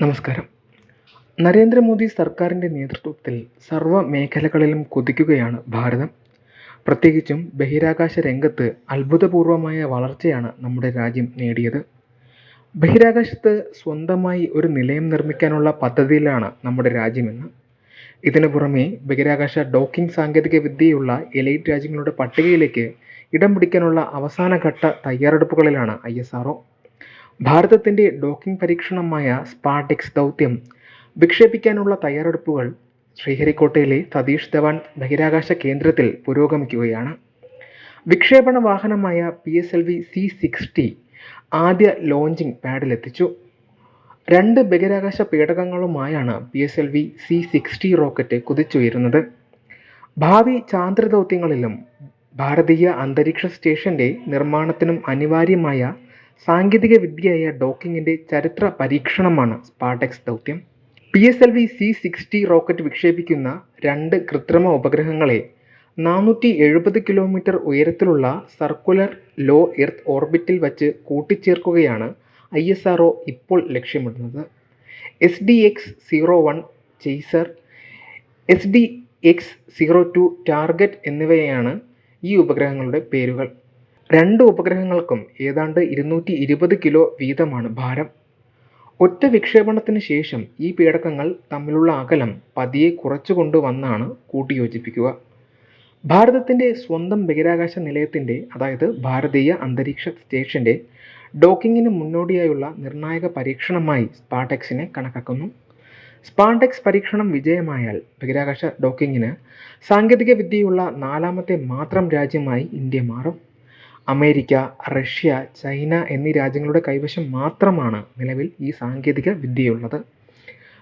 നമസ്കാരം. നരേന്ദ്രമോദി സർക്കാരിന്റെ നേതൃത്വത്തിൽ സർവ മേഖലകളിലും കുതിക്കുകയാണ് ഭാരതം. പ്രത്യേകിച്ചും ബഹിരാകാശ രംഗത്ത് അത്ഭുതപൂർവമായ വളർച്ചയാണ് നമ്മുടെ രാജ്യം നേടിയത്. ബഹിരാകാശത്ത് സ്വന്തമായി ഒരു നിലയം നിർമ്മിക്കാനുള്ള പദ്ധതിയിലാണ് നമ്മുടെ രാജ്യമെന്ന്. ഇതിനു പുറമെ ബഹിരാകാശ ഡോക്കിംഗ് സാങ്കേതിക വിദ്യയുള്ള എലൈറ്റ് രാജ്യങ്ങളുടെ പട്ടികയിലേക്ക് ഇടം പിടിക്കാനുള്ള അവസാനഘട്ട തയ്യാറെടുപ്പുകളിലാണ് ഐ എസ് ആർ ഭാരതത്തിന്റെ ഡോക്കിംഗ് പരീക്ഷണമായ സ്പാർട്ടിക്സ് ദൗത്യം വിക്ഷേപിക്കാനുള്ള തയ്യാറെടുപ്പുകൾ ശ്രീഹരിക്കോട്ടയിലെ സതീഷ് ധവാൻ ബഹിരാകാശ കേന്ദ്രത്തിൽ പുരോഗമിക്കുകയാണ്. വിക്ഷേപണ വാഹനമായ P S L V C sixty ആദ്യ ലോഞ്ചിങ് പാഡിലെത്തിച്ചു രണ്ട് ബഹിരാകാശ പേടകങ്ങളുമായാണ് P S L V C sixty rocket കുതിച്ചുയരുന്നത്. ഭാവി ചാന്ദ്രദൗത്യങ്ങളിലും ഭാരതീയ അന്തരീക്ഷ സ്റ്റേഷന്റെ നിർമ്മാണത്തിനും അനിവാര്യമായ സാങ്കേതിക വിദ്യയായ ഡോക്കിങ്ങിന്റെ ചരിത്ര പരീക്ഷണമാണ് സ്പാർടെക്സ് ദൗത്യം. P S L V C sixty rocket വിക്ഷേപിക്കുന്ന രണ്ട് കൃത്രിമ ഉപഗ്രഹങ്ങളെ നാനൂറ്റി എഴുപത് കിലോമീറ്റർ ഉയരത്തിലുള്ള സർക്കുലർ ലോ എർത്ത് ഓർബിറ്റിൽ വച്ച് കൂട്ടിച്ചേർക്കുകയാണ് ഐ എസ് ആർ ഇപ്പോൾ ലക്ഷ്യമിടുന്നത്. S D X zero one chaser S D X zero two target എന്നിവയാണ് ഈ ഉപഗ്രഹങ്ങളുടെ പേരുകൾ. രണ്ട് ഉപഗ്രഹങ്ങൾക്കും ഏതാണ്ട് ഇരുന്നൂറ്റി ഇരുപത് കിലോ വീതമാണ് ഭാരം. ഒറ്റ വിക്ഷേപണത്തിന് ശേഷം ഈ പേടകങ്ങൾ തമ്മിലുള്ള അകലം പതിയെ കുറച്ചു കൊണ്ടുവന്നാണ് കൂട്ടിയോജിപ്പിക്കുക. ഭാരതത്തിന്റെ സ്വന്തം ബഹിരാകാശ നിലയത്തിന്റെ അതായത് ഭാരതീയ അന്തരീക്ഷ സ്റ്റേഷന്റെ ഡോക്കിങ്ങിന് മുന്നോടിയായുള്ള നിർണായക പരീക്ഷണമായി സ്പാർടെക്സിനെ കണക്കാക്കുന്നു. സ്പാർടെക്സ് പരീക്ഷണം വിജയമായാൽ ബഹിരാകാശ ഡോക്കിങ്ങിന് സാങ്കേതിക വിദ്യയുള്ള നാലാമത്തെ മാത്രം രാജ്യമായി ഇന്ത്യ മാറും. അമേരിക്ക റഷ്യ ചൈന എന്നീ രാജ്യങ്ങളുടെ കൈവശം മാത്രമാണ് നിലവിൽ ഈ സാങ്കേതിക വിദ്യയുള്ളത്.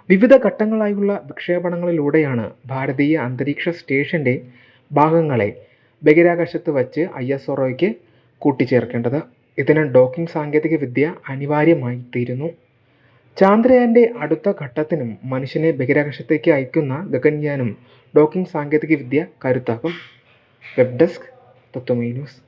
വിവിധ ഘട്ടങ്ങളായുള്ള വിക്ഷേപണങ്ങളിലൂടെയാണ് ഭാരതീയ അന്തരീക്ഷ സ്റ്റേഷന്റെ ഭാഗങ്ങളെ ബഹിരാകാശത്ത് വച്ച് ഐ എസ് ഒറോയ്ക്ക് കൂട്ടിച്ചേർക്കേണ്ടത്. ഇതിന് ഡോക്കിംഗ് സാങ്കേതിക വിദ്യ അനിവാര്യമായി തീരുന്നു. ചാന്ദ്രയാന്റെ അടുത്ത ഘട്ടത്തിനും മനുഷ്യനെ ബഹിരാകാശത്തേക്ക് അയക്കുന്ന ഗഗൻയാനും ഡോക്കിംഗ് സാങ്കേതിക വിദ്യ കരുത്താക്കും web desk Tatwamayi news.